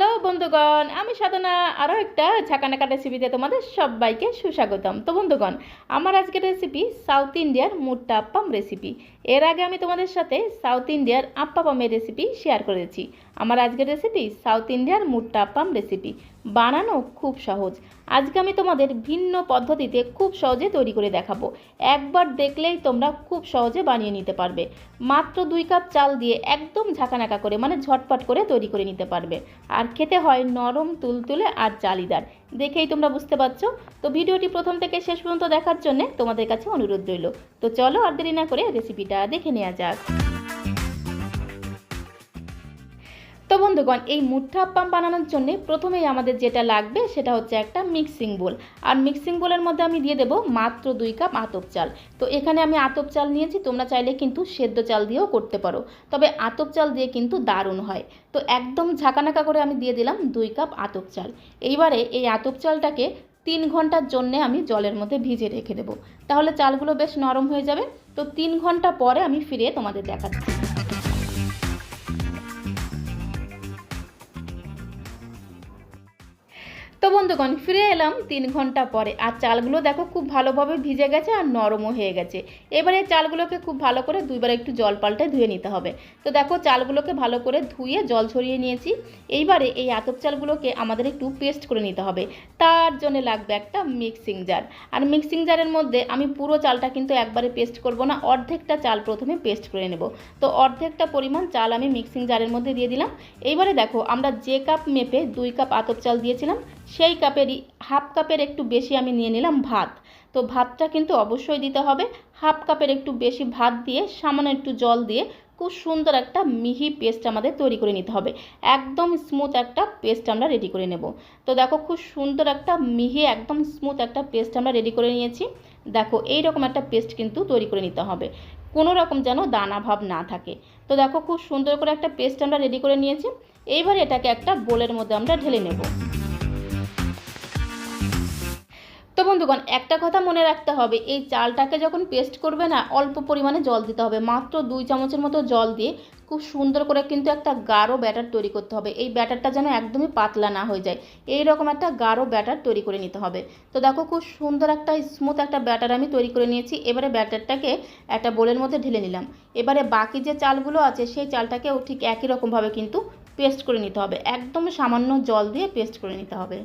Hello বন্ধুগণ, আমি সাধনা। আরও একটা ঝাঁকানাকা রেসিপিতে তোমাদের সবাইকে সুস্বাগতম। তো বন্ধুগণ, আমার আজকের রেসিপি সাউথ ইন্ডিয়ার মুট্টা আপ্পাম রেসিপি এর আগে আমি তোমাদের সাথে সাউথ ইন্ডিয়ার আপ্পাপামের রেসিপি শেয়ার করেছি। আমার আজকের রেসিপি সাউথ ইন্ডিয়ার মুট্টা আপ্পাম রেসিপি বানানো খুব সহজ। আজকে আমি তোমাদের ভিন্ন পদ্ধতিতে খুব সহজে তৈরি করে দেখাবো। একবার দেখলেই তোমরা খুব সহজে বানিয়ে নিতে পারবে। মাত্র দুই কাপ চাল দিয়ে একদম ঝাঁকানাকা করে মানে ঝটপট করে তৈরি করে নিতে পারবে। আর খেতে হয় নরম, তুলতুলে আর জালিদার। দেখেই তোমরা বুঝতে পারছ? তো ভিডিওটি প্রথম থেকে শেষ পর্যন্ত দেখার জন্য তোমাদের কাছে অনুরোধ রইল। তো চলো আর দেরি না করে রেসিপিটা দেখে নেওয়া যাক। তো বন্ধুগণ, এই মুঠা আপ্পাম বানানোর জন্য প্রথমেই আমাদের যেটা লাগবে সেটা হচ্ছে একটা মিক্সিং বোল আর মিক্সিং বোলের মধ্যে আমি দিয়ে দেবো মাত্র দুই কাপ আতপ চাল। তো এখানে আমি আতপ চাল নিয়েছি, তোমরা চাইলে কিন্তু সেদ্ধ চাল দিয়েও করতে পারো। তবে আতপ চাল দিয়ে কিন্তু দারুণ হয়। তো একদম ঝাঁকানাকা করে আমি দিয়ে দিলাম দুই কাপ আতপ চাল। এইবারে এই আতপ চালটাকে তিন ঘণ্টার জন্যে আমি জলের মধ্যে ভিজে রেখে দেবো। তাহলে চালগুলো বেশ নরম হয়ে যাবে। তো তিন ঘণ্টা পরে আমি ফিরে তোমাদের দেখাচ্ছি। বন্ধুগণ, ফিরে এলাম তিন ঘণ্টা পরে। আর চালগুলো দেখো খুব ভালোভাবে ভিজে গেছে আর নরমও হয়ে গেছে। এবারে চালগুলোকে খুব ভালো করে দুইবার একটু জল পাল্টে ধুয়ে নিতে হবে। তো দেখো চালগুলোকে ভালো করে ধুয়ে জল ছড়িয়ে নিয়েছি। এইবারে এই আতপ চালগুলোকে আমাদের একটু পেস্ট করে নিতে হবে। তার জন্য লাগবে একটা মিক্সিং জার। আর মিক্সিং জারের মধ্যে আমি পুরো চালটা কিন্তু একবারে পেস্ট করব না, অর্ধেকটা চাল প্রথমে পেস্ট করে নেব। তো অর্ধেকটা পরিমাণ চাল আমি মিক্সিং জারের মধ্যে দিয়ে দিলাম। এইবারে দেখো আমরা যে কাপ মেপে দুই কাপ আতপ চাল দিয়েছিলাম সেই কাপেরই, হাফ কাপের একটু বেশি আমি নিয়ে নিলাম ভাত। তো ভাতটা কিন্তু অবশ্যই দিতে হবে। হাফ কাপের একটু বেশি ভাত দিয়ে, সামান্য একটু জল দিয়ে খুব সুন্দর একটা মিহি পেস্ট আমাদের তৈরি করে নিতে হবে। একদম স্মুথ একটা পেস্ট আমরা রেডি করে নেব। তো দেখো খুব সুন্দর একটা মিহি, একদম স্মুথ একটা পেস্ট আমরা রেডি করে নিয়েছি। দেখো এই রকম একটা পেস্ট কিন্তু তৈরি করে নিতে হবে। কোনো রকম যেন দানা ভাব না থাকে। তো দেখো খুব সুন্দর করে একটা পেস্ট আমরা রেডি করে নিয়েছি। এইবার এটাকে একটা বোলের মধ্যে আমরা ঢেলে নেব। তো বন্ধুগণ, একটা কথা মনে রাখতে হবে, এই চালটাকে যখন পেস্ট করবে না, অল্প পরিমাণে জল দিতে হবে। মাত্র দুই চামচের মতো জল দিয়ে খুব সুন্দর করে কিন্তু একটা গাঢ় ব্যাটার তৈরি করতে হবে। এই ব্যাটারটা যেন একদমই পাতলা না হয়ে যায়। এই রকম একটা গাঢ় ব্যাটার তৈরি করে নিতে হবে। তো দেখো, খুব সুন্দর একটা স্মুথ একটা ব্যাটার আমি তৈরি করে নিয়েছি। এবারে ব্যাটারটাকে একটা বোলের মধ্যে ঢেলে নিলাম। এবারে বাকি যে চালগুলো আছে, সেই চালটাকেও ঠিক একই রকমভাবে কিন্তু পেস্ট করে নিতে হবে। একদম সামান্য জল দিয়ে পেস্ট করে নিতে হবে।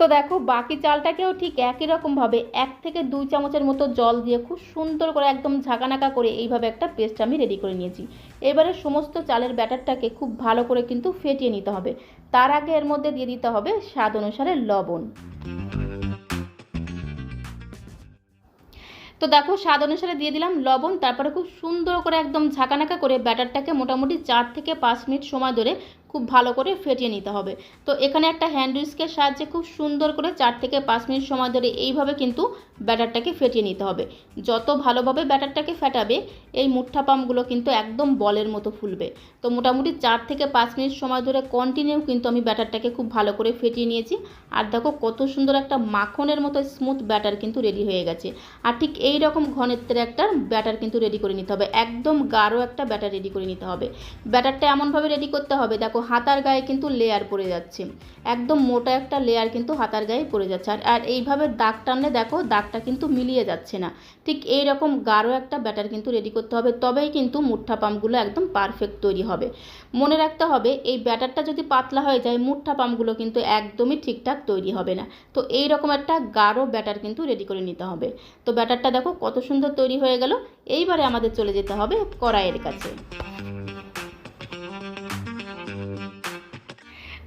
তো দেখো, বাকি চালটাকেও ঠিক একই রকমভাবে এক থেকে দুই চামচের মতো জল দিয়ে খুব সুন্দর করে একদম ঝাঁকানাকা করে এইভাবে একটা পেস্ট আমি রেডি করে নিয়েছি। এবারে সমস্ত চালের ব্যাটারটাকে খুব ভালো করে কিন্তু ফেটিয়ে নিতে হবে। তার আগে এর মধ্যে দিয়ে দিতে হবে স্বাদ অনুসারে লবণ। তো দেখো, স্বাদ অনুসারে দিয়ে দিলাম লবণ, তারপরে খুব সুন্দর করে একদম ঝাঁকানাকা করে ব্যাটারটাকে মোটামুটি চার থেকে পাঁচ মিনিট সময় ধরে খুব ভালো করে ফেটিয়ে নিতে হবে। তো এখানে একটা হ্যান্ড উইস্কের সাহায্যে খুব সুন্দর করে চার থেকে পাঁচ মিনিট সময় ধরে এইভাবে কিন্তু ব্যাটারটাকে ফেটিয়ে নিতে হবে। যত ভালোভাবে ব্যাটারটাকে ফেটাবে, এই মুঠা পামগুলো কিন্তু একদম বলের মতো ফুলবে। তো মোটামুটি চার থেকে পাঁচ মিনিট সময় ধরে কন্টিনিউ কিন্তু আমি ব্যাটারটাকে খুব ভালো করে ফেটিয়ে নিয়েছি। আর দেখো কত সুন্দর একটা মাখনের মতো স্মুথ ব্যাটার কিন্তু রেডি হয়ে গেছে। আর ঠিক এই রকম ঘনত্বের একটা ব্যাটার কিন্তু রেডি করে নিতে হবে। একদম গাঢ় একটা ব্যাটার রেডি করে নিতে হবে। ব্যাটারটা এমনভাবে রেডি করতে হবে, দেখো হাতার গায়ে কিন্তু লেয়ার পড়ে যাচ্ছে। একদম মোটা একটা লেয়ার কিন্তু হাতার গায়ে পড়ে যাচ্ছে। আর আর এইভাবে দাগ টানলে দেখো, দাগটা কিন্তু মিলিয়ে যাচ্ছে না। ঠিক এই রকম গাঢ় একটা ব্যাটার কিন্তু রেডি করতে হবে, তবেই কিন্তু মুঠা পাম্পগুলো একদম পারফেক্ট তৈরি হবে। মনে রাখতে হবে, এই ব্যাটারটা যদি পাতলা হয়ে যায়, মুঠা পাম্পগুলো কিন্তু একদমই ঠিকঠাক তৈরি হবে না। তো এই রকম একটা গাঢ় ব্যাটার কিন্তু রেডি করে নিতে হবে। তো ব্যাটারটা দেখো কত সুন্দর তৈরি হয়ে গেল। এইবারে আমাদের চলে যেতে হবে কড়াইয়ের কাছে।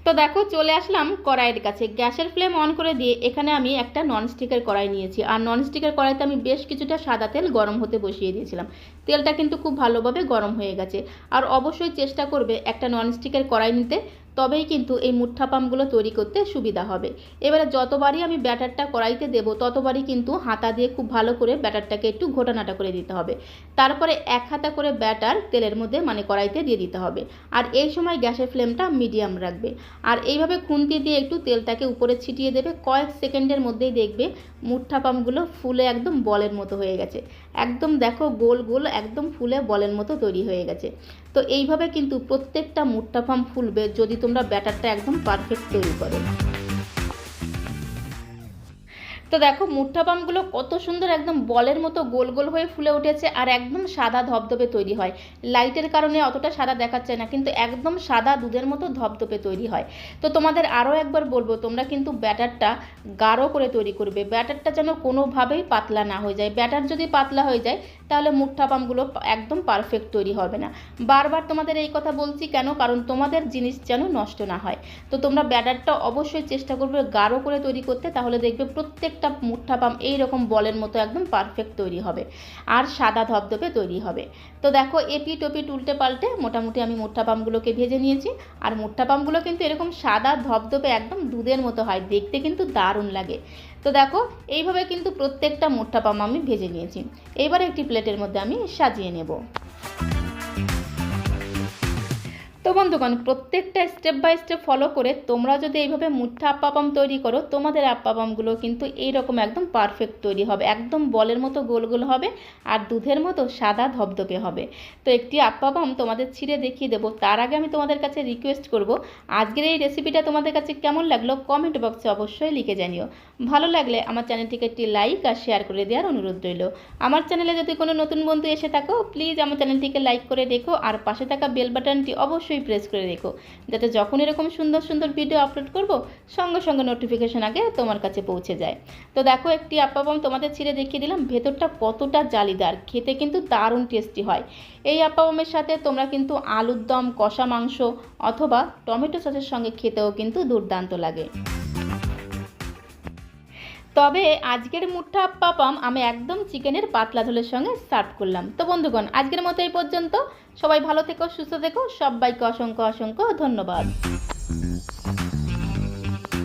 তো দেখো, চলে আসলাম কড়াইয়ের কাছে। গ্যাসের ফ্লেম অন করে দিয়ে এখানে আমি একটা ননস্টিকের কড়াই নিয়েছি। আর ননস্টিকের কড়াইতে আমি বেশ কিছুটা সাদা তেল গরম হতে বসিয়ে দিয়েছিলাম। তেলটা কিন্তু খুব ভালোভাবে গরম হয়ে গেছে। আর অবশ্যই চেষ্টা করবে একটা ননস্টিকের কড়াই নিতে। তবেই কিন্তু এই মুঠা পামগুলো তৈরি করতে সুবিধা হবে। এবারে যতবারই আমি ব্যাটারটা কড়াইতে দেবো, ততবারই কিন্তু হাতা দিয়ে খুব ভালো করে ব্যাটারটাকে একটু ঘোটানাটা করে দিতে হবে। তারপরে এক হাতা করে ব্যাটার তেলের মধ্যে মানে কড়াইতে দিয়ে দিতে হবে। আর এই সময় গ্যাসের ফ্লেমটা মিডিয়াম রাখবে। আর এইভাবে খুন্তি দিয়ে একটু তেলটাকে উপরে ছিটিয়ে দেবে। কয়েক সেকেন্ডের মধ্যেই দেখবে মুঠা পামগুলো ফুলে একদম বলের মতো হয়ে গেছে। একদম দেখো গোল গোল একদম ফুলে বলের মতো তৈরি হয়ে গেছে। তো এইভাবে কিন্তু প্রত্যেকটা মুঠা পাম ফুলবে যদি তোমরা ব্যাটারটা একদম পারফেক্ট তৈরি করো। তো দেখো, মুঠা পামগুলো কত সুন্দর একদম বলের মতো গোল গোল হয়ে ফুলে উঠেছে আর একদম সাদা ধবধবে তৈরি হয়। লাইটের কারণে অতটা সাদা দেখাচ্ছে না, কিন্তু একদম সাদা দুধের মতো ধবধবে তৈরি হয়। তো তোমাদের আরও একবার বলব, তোমরা কিন্তু ব্যাটারটা গাঢ় করে তৈরি করবে। ব্যাটারটা যেন কোনোভাবেই পাতলা না হয়ে যায়। ব্যাটার যদি পাতলা হয়ে যায়, তাহলে মুঠা পামগুলো একদম পারফেক্ট তৈরি হবে না। বারবার তোমাদের এই কথা বলছি কেন? কারণ তোমাদের জিনিস যেন নষ্ট না হয়। তো তোমরা ব্যাটারটা অবশ্যই চেষ্টা করবে গাঢ় করে তৈরি করতে, তাহলে দেখবে প্রত্যেকটা মুঠা পাম এইরকম বলের মতো একদম পারফেক্ট তৈরি হবে। আর সাদা ধবধবে তৈরি হবে। তো দেখো এপি টপি উল্টে পাল্টে মোটামুটি আমি মুঠা পামগুলোকে ভেজে নিয়েছি। আর মুঠা পামগুলো কিন্তু এরকম সাদা ধবধবে একদম দুধের মতো হয়। দেখতে কিন্তু দারুণ লাগে। তো দেখো, এইভাবে কিন্তু প্রত্যেকটা মুঠা পাম আমি ভেজে নিয়েছি। এইবারে একটি প্লেটের মধ্যে আমি সাজিয়ে নেব। বন্ধুগণ, প্রত্যেকটা স্টেপ বাই স্টেপ ফলো করে তোমরা যদি এইভাবে মুঠা আপ্পাপাম তৈরি করো, তোমাদের আপ্পাপামগুলো কিন্তু এইরকম একদম পারফেক্ট তৈরি হবে। একদম বলের মতো গোল গোল হবে আর দুধের মতো সাদা ধবধবে হবে। তো একটি আপ্পাপাম তোমাদের ছিঁড়ে দেখিয়ে দেবো। তার আগে আমি তোমাদের কাছে রিকোয়েস্ট করব, আজকের এই রেসিপিটা তোমাদের কাছে কেমন লাগল কমেন্ট বক্সে অবশ্যই লিখে জানিও। ভালো লাগলে আমার চ্যানেলটিকে একটি লাইক আর শেয়ার করে দেওয়ার অনুরোধ রইল। আমার চ্যানেলে যদি কোনো নতুন বন্ধু এসে থাকো প্লিজ আমার চ্যানেলটিকে লাইক করে দেখো আর পাশে থাকা বেল বাটনটি অবশ্যই প্রেস করে রেখো। যাতে যখন এরকম সুন্দর সুন্দর ভিডিও আপলোড করব, সঙ্গে সঙ্গে নোটিফিকেশন আগে তোমার কাছে পৌঁছে যায়। তো দেখো, একটি আপ্পাবম তোমাদের ছিঁড়ে দেখিয়ে দিলাম, ভেতরটা কতটা জালিদার, খেতে কিন্তু দারুণ টেস্টি হয়। এই আপ্পাবমের সাথে তোমরা কিন্তু আলুর দম, কষা মাংস অথবা টমেটো সসের সঙ্গে খেতেও কিন্তু দুর্দান্ত লাগে। তবে আজকের মুঠা পাপাম আমি একদম চিকেনের পাতলা ঝোলের সঙ্গে সার্ভ করলাম। তো বন্ধুগণ, আজকের মতো এই পর্যন্ত। সবাই ভালো থেকো, সুস্থ থেকো। সবাইকে অসংখ্য অসংখ্য ধন্যবাদ।